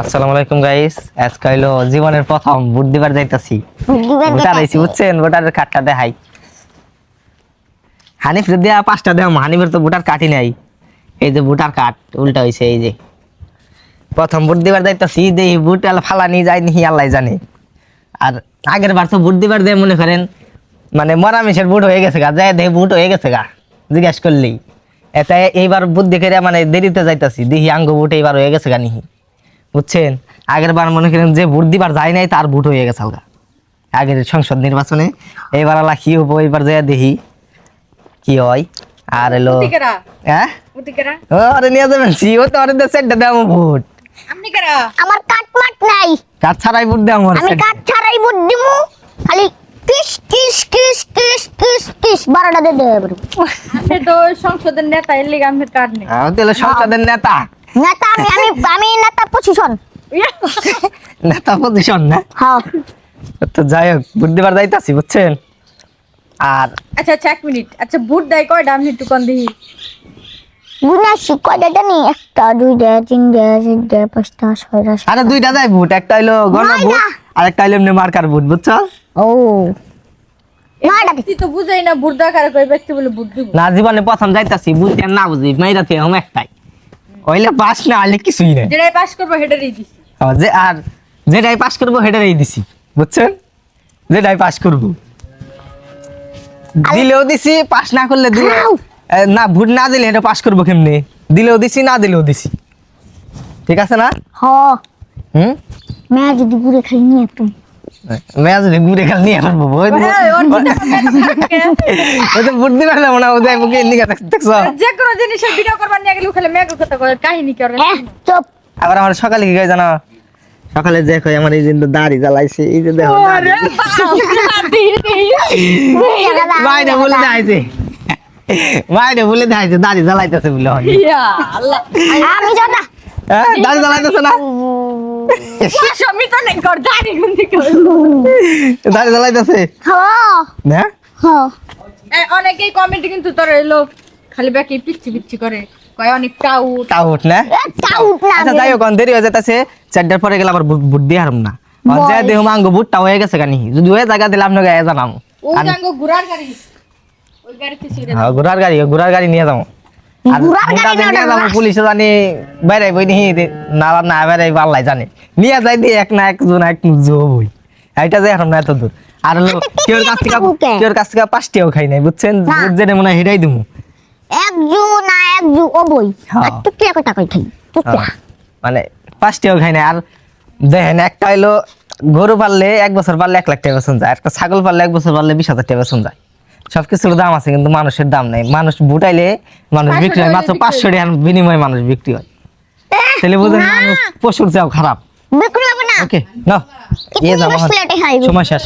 আসসালামু আলাইকুম গাইস আজকে হইল জীবনের প্রথম বুট দিবার যাইতাছি। ভোটার আইছি বুঝছেন? ভোটারের কার্ডটা দেখাই। হানিফ দেয়া পাঁচটা হানিফের তো ভোটার কাটি নাই। এই যে ভোটার কার্ড উল্টা হইছে এই যে। প্রথম ভোট দিবার যাইতাছি দেই ভোট ফালানি যায় নি আল্লাহ জানে। আর আগের বার তো ভোট দিবার দেয় মনে করেন মানে মরামিশের ভোট হয়ে গেছে গা যায় দেহ ভোট হয়ে গেছে গা জিজ্ঞাসা করলেই। এটা এইবার বুদ্ধি করে মানে দেরিতে যাইতাছি দেখি আঙ্গ ভোট এইবার হয়ে গেছে গা নিহি। বুঝছেন? আগের বার মনে করেন যে ভোট দিবার যায় নাই তার ভোট হয়ে গেছে আলগা। আগের সংসদ নির্বাচনে এবার আলা কি হব এবার যাই দেখি কি হয়। আর এলো হ্যাঁ? ও আরে নিয়ে যাবেন সি ও তো আরে সেটটা দেবো ভোট। আপনি কেরা আমার কাট মাট নাই। ছাড়াই ভোট দেবো আমার আমি কাট ছাড়াই দিমু। খালি kiss kiss kiss kiss kiss kiss বারোটা দিয়ে দেবে। এবারে। তো সংসদের নেতা এর লিগে আপনার কার্ড নেই। আমি তো সংসদের নেতা। নেতা আমি আমি আমি নেতা পজিশন নেতা পজিশন না? হ্যাঁ। তো যাই হোক ভোট দিবার যাইতাছি বুঝছেন? আর আচ্ছা আচ্ছা এক মিনিট। আচ্ছা বুট দেয় কয়টা? আপনি একটু কন দেখি। গুনাসি কয়টা জানি? একটা দুইটা তিনটা চারটা পাঁচটা ছয়টা আরে দুইটা যাই একটা হইল আর একটা হইল এমনি মার্কার ভোট বুঝছ? ও। তো বুঝাই না বুট কই ব্যক্তি বলে বুট দিব? না জীবনে প্রথম যাইতাছি বুঝতে না বুঝি মাইরাতে हम একটাই। হইলে পাস না হলে কিছুই নাই। যেটাই পাস করব সেটারই দিছি। ও, যে আর যেটাই পাস করব সেটাই দিছি বুঝছেন? যেটাই পাস করব। দিলেও দিছি পাস না করলে দিলে না ভোট না দিলে এটা পাস করব কেমনে? দিলেও দিছি না দিলেও দিছি। ঠিক আছে না? হ। হুম? মে যদি ঘুরে খাই নিয়ে তুমি মেয়াজ ঘুরে খেল নিয়ে হ্যাঁ, ওর চিন্তা ভাবনা থাকে। ওই তো ভোট দিবে না মনে হয় ওদের মুখে এমনি কথা যে কোনো জিনিসের ভিডিও করবার নিয়ে গেলে খালি মেঘ কথা কয় কাহিনী করে চুপ। আবার আমার সকালে কি কয় জানো? সকালে যে কয় আমার এই যে দাড়ি জ্বালাইছে এই যে দেখো বলে দেখাইছে। বলে দেখাইছে দাড়ি জ্বালাইতেছে বলে। আল্লাহ। আমি যাব হ্যাঁ দাড়ি জ্বালাইতেছে না দাঁড়ি। জ্বালাইতেছে হ্যাঁ। হ্যাঁ হ্যাঁ। এ, অনেকেই কমেন্টে কিন্তু তোর এলো খালি ব্যাকে পিচ্ছি পিচ্ছি করে। কয় অনেক টাউট। তা না। টাউট না আচ্ছা যাই হোক দেরি হয়ে যেতেছে চারটার পরে গেলে আবার বুট- বুট দিয়ে হারম না। অন যায় দেহ মাঙ্গো বুটটা হয়ে গেছে কানি যদি হয়ে জায়গা দিলে আপনাকে এ জানাম ও জাঙ্গো ঘোড়ার গাড়ি। ওই গাড়িতে হ্যাঁ গাড়ি ঘোড়ার গাড়ি নিয়ে যাব পুলিশে জানি বেড়াই বই না না বেড়াই পাল্লাই জানে। নিয়ে যাই দিয়ে এক না একজন এক বই এইটা যে এখন এত দূর। আর হলো কেউর কাছ থেকে বুকে। কাছ থেকে পাঁচটিও খাই নাই বুঝছেন? না। মনে হয় হেটাই দিমু। এক জু না এক জু বই হ্যাঁ। কই হ্যাঁ, মানে পাঁচটিও খাই নাই। আর দেখেন একটা হইল গরু পাললে এক বছর পারলে এক লাখ টাকা বেতন যায়। একটা ছাগল পাললে এক বছর পারলে বিশ হাজার টাকা বেতন যায়। সব কিছুর দাম আছে কিন্তু মানুষের দাম নেই। মানুষ বুটাইলে মানুষ বিক্রি হয় মাত্র পাঁচশো টাকার বিনিময়ে মানুষ বিক্রি হয়। তাহলে বুঝেন মানুষ পশুর চাও খারাপ। বিক্রি হবে না। ওকে না ইয়ে সময় শেষ।